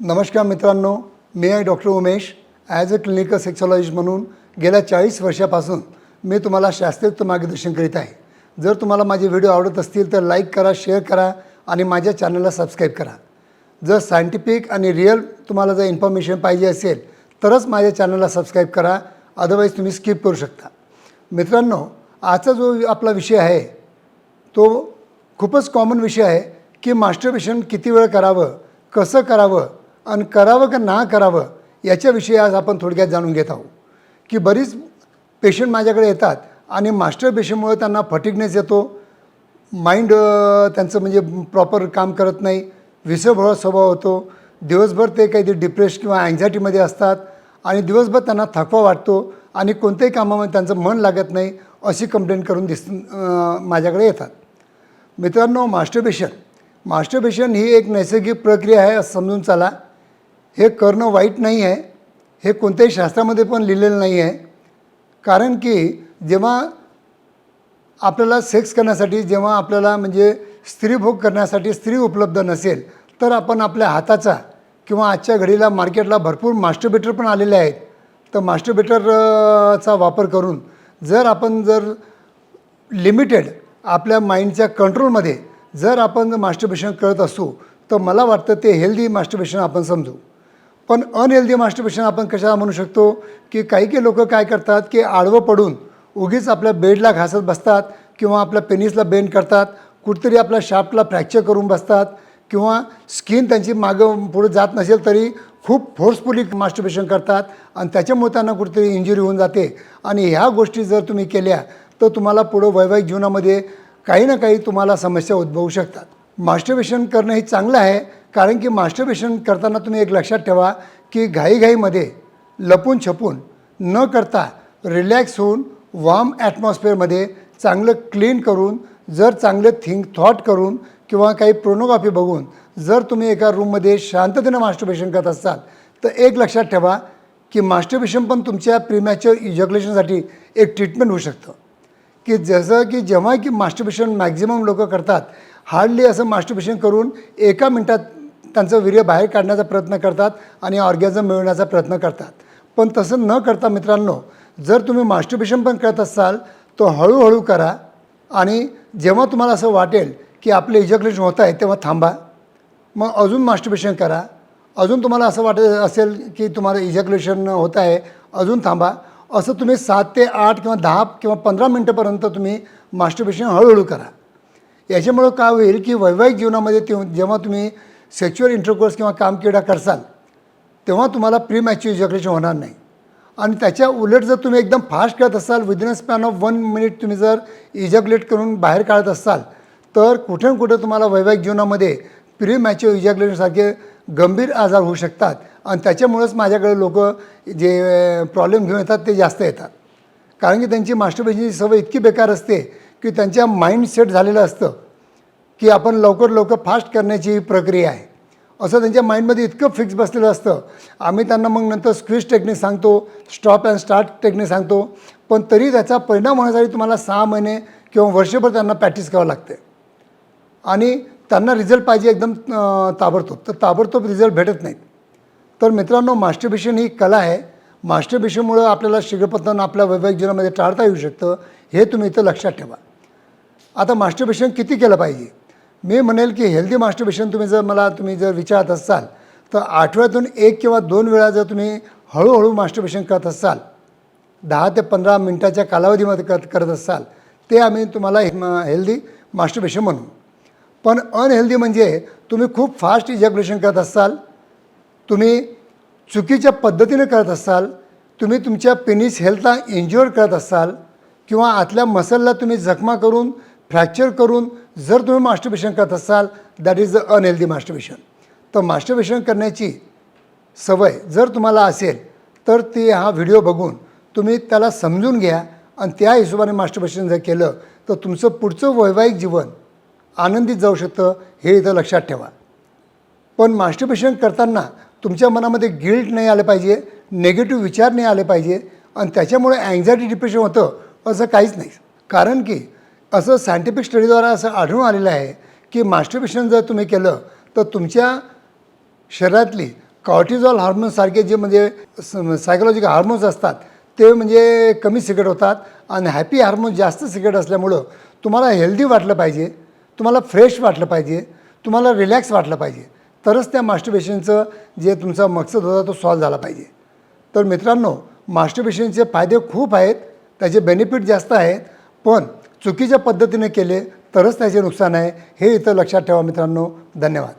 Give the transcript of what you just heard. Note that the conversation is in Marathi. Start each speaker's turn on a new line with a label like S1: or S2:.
S1: नमस्कार मित्रांनो मी आहे doctor Umesh. As a clinical sexologist म्हणून गेल्या चाळीस वर्षापासून मी तुम्हाला शास्त्रोक्त मार्गदर्शन करीत आहे. जर तुम्हाला माझे व्हिडिओ आवडत असतील तर लाईक करा शेअर करा आणि माझ्या चॅनलला सबस्क्राईब करा. जर सायंटिफिक आणि रिअल तुम्हाला जर इन्फॉर्मेशन पाहिजे असेल तरच माझ्या चॅनलला सबस्क्राईब करा. अदरवाईज तुम्ही स्किप करू शकता. मित्रांनो आजचा जो आपला विषय आहे तो खूपच कॉमन विषय आहे. की मास्टरबेशन किती वेळ करावं कसं करावं आणि करावं का ना करावं याच्याविषयी आज आपण थोडक्यात जाणून घेत आहोत. की बरीच पेशंट माझ्याकडे येतात आणि मास्टरबेशनमुळे त्यांना फटिकनेस येतो. माइंड त्यांचं म्हणजे प्रॉपर काम करत नाही. विसरभोळा स्वभाव होतो. दिवसभर ते काहीतरी डिप्रेस किंवा अँझायटीमध्ये असतात आणि दिवसभर त्यांना थकवा वाटतो आणि कोणत्याही कामामध्ये त्यांचं मन लागत नाही अशी कंप्लेंट करून दिस माझ्याकडे येतात. मित्रांनो मास्टरबेशन मास्टरबेशन ही एक नैसर्गिक प्रक्रिया आहे असं समजून चाला. हे करणं वाईट नाही आहे. हे कोणत्याही शास्त्रामध्ये पण लिहिलेलं नाही आहे. कारण की जेव्हा आपल्याला सेक्स करण्यासाठी जेव्हा आपल्याला म्हणजे स्त्रीभोग करण्यासाठी स्त्री उपलब्ध नसेल तर आपण आपल्या हाताचा किंवा आजच्या घडीला मार्केटला भरपूर मास्टरबेटर पण आलेले आहेत. तर मास्टरबेटरचा वापर करून जर आपण जर लिमिटेड आपल्या माइंडच्या कंट्रोलमध्ये जर आपण जर मास्टरबेशन करत असू तर मला वाटतं ते हेल्दी मास्टरबेशन आपण समजू. पण अनहेल्दी मास्टरबेशन आपण कशाला म्हणू शकतो? की काही काही लोक काय करतात की आडवं पडून उगीच आपल्या बेडला घासत बसतात किंवा आपल्या पेनिसला बेंड करतात कुठेतरी आपल्या शाफ्टला फ्रॅक्चर करून बसतात किंवा स्किन त्यांची मागं पुढे जात नसेल तरी खूप फोर्सफुली मास्टरबेशन करतात आणि त्याच्यामुळे त्यांना कुठेतरी इंजुरी होऊन जाते. आणि ह्या गोष्टी जर तुम्ही केल्या तर तुम्हाला पुढं वैवाहिक जीवनामध्ये काही ना काही तुम्हाला समस्या उद्भवू शकतात. मास्टरबेशन करणं हे चांगलं आहे कारण की मास्टरबेशन करताना तुम्ही एक लक्षात ठेवा की घाईघाईमध्ये लपून छपून न करता रिलॅक्स होऊन वॉर्म ॲटमॉस्फिअरमध्ये चांगलं क्लीन करून जर चांगलं थिंक थॉट करून किंवा काही प्रोनोग्राफी बघून जर तुम्ही एका रूममध्ये शांततेनं मास्टरबेशन करत असाल तर एक लक्षात ठेवा की मास्टरबेशन पण तुमच्या प्रिमॅच्युअर इजॅक्युलेशनसाठी एक ट्रीटमेंट होऊ शकतं. की जसं की जेव्हा की मास्टरबेशन मॅक्झिमम लोक करतात हार्डली असं मास्टरबेशन करून एका मिनटात त्यांचं वीर्य बाहेर काढण्याचा प्रयत्न करतात आणि ऑर्गॅझम मिळवण्याचा प्रयत्न करतात. पण तसं न करता मित्रांनो जर तुम्ही मास्टरबेशन पण करत असाल तर हळूहळू करा आणि जेव्हा तुम्हाला असं वाटेल की आपलं इजॅक्युलेशन होत आहे तेव्हा थांबा. मग अजून मास्टरबेशन करा. अजून तुम्हाला असं वाटत असेल की तुम्हाला इजॅक्युलेशन होत आहे अजून थांबा. असं तुम्ही सात ते आठ किंवा दहा किंवा पंधरा मिनटंपर्यंत तुम्ही मास्टरबेशन हळूहळू करा. याच्यामुळं काय होईल की वैवाहिक जीवनामध्ये ते जेव्हा तुम्ही सेक्च्युअल इंटरकोर्स किंवा कामक्रीडा करसाल तेव्हा तुम्हाला प्री मॅच्युअर इजॅक्युलेशन होणार नाही. आणि त्याच्या उलट जर तुम्ही एकदम फास्ट करत असाल within a span of one minute तुम्ही जर इजॅक्युलेट करून बाहेर काढत असाल तर कुठे ना कुठे तुम्हाला वैवाहिक जीवनामध्ये प्री मॅच्युअर इजॅक्युलेशनसारखे गंभीर आजार होऊ शकतात. आणि त्याच्यामुळंच माझ्याकडे लोक जे प्रॉब्लेम घेऊन येतात ते जास्त येतात. कारण की त्यांची मास्टरबेशनची सवय इतकी बेकार असते की त्यांच्या माइंडसेट झालेलं असतं की आपण लवकर लवकर फास्ट करण्याची ही प्रक्रिया आहे. असं त्यांच्या माइंडमध्ये इतकं फिक्स बसलेलं असतं. आम्ही त्यांना मग नंतर स्क्विश टेक्निक सांगतो स्टॉप अँड स्टार्ट टेक्निक सांगतो. पण तरी त्याचा परिणाम होण्यासाठी तुम्हाला सहा महिने किंवा वर्षभर त्यांना प्रॅक्टिस करावं लागते आणि त्यांना रिझल्ट पाहिजे एकदम ताबडतोब. तर ताबडतोब रिझल्ट भेटत नाहीत. तर मित्रांनो मास्टरबेशन ही कला आहे. मास्टरबेशनमुळं आपल्याला शीघ्रपतन आपल्या वैवाहिक जीवनामध्ये टाळता येऊ शकतं हे तुम्ही इथं लक्षात ठेवा. आता मास्टरबेशन किती केलं पाहिजे? मी म्हणेल की हेल्दी मास्टरबेशन तुम्ही जर मला तुम्ही जर विचारत असाल तर आठवड्यातून एक किंवा दोन वेळा जर तुम्ही हळूहळू मास्टरबेशन करत असाल दहा ते पंधरा मिनटाच्या कालावधीमध्ये करत करत असाल ते आम्ही तुम्हाला हेल्दी मास्टरबेशन म्हणू. पण अनहेल्दी म्हणजे तुम्ही खूप फास्ट इजॅक्युलेशन करत असाल तुम्ही चुकीच्या पद्धतीने करत असाल तुम्ही तुमच्या पेनिस हेल्थला इंज्युअर करत असाल किंवा आतल्या मसलला तुम्ही जखमा करून फ्रॅक्चर करून जर तुम्ही मास्टरबेशन करत असाल that is the unhealthy masturbation तर मास्टरबेशन करण्याची सवय जर तुम्हाला असेल तर ते हा व्हिडिओ बघून तुम्ही त्याला समजून घ्या आणि त्या हिशोबाने मास्टरबेशन जर केलं तर तुमचं पुढचं वैवाहिक जीवन आनंदित जाऊ शकतं हे इथं लक्षात ठेवा. पण मास्टरबेशन करताना तुमच्या मनामध्ये गिल्ट नाही आलं पाहिजे नेगेटिव्ह विचार नाही आले पाहिजे आणि त्याच्यामुळे अँझायटी डिप्रेशन होतं असं काहीच नाही. कारण की असं सायंटिफिक स्टडीद्वारा असं आढळून आलेलं आहे की मास्टरबेशन जर तुम्ही केलं तर तुमच्या शरीरातली कॉर्टिझॉल हार्मोन्ससारखे जे म्हणजे सायकोलॉजिकल हार्मोन्स असतात ते म्हणजे कमी सिगरेट होतात आणि हॅपी हार्मोन्स जास्त सिगरेट असल्यामुळं तुम्हाला हेल्दी वाटलं पाहिजे तुम्हाला फ्रेश वाटलं पाहिजे तुम्हाला रिलॅक्स वाटलं पाहिजे. तरच त्या मास्टरबेशनचं जे तुमचा मकसद होता तो सॉल्व झाला पाहिजे. तर मित्रांनो मास्टरबेशनचे फायदे खूप आहेत त्याचे बेनिफिट जास्त आहेत पण चुकीच्या पद्धतीने केले तरच त्याचे नुकसान आहे हे इथं लक्षात ठेवा मित्रांनो. धन्यवाद.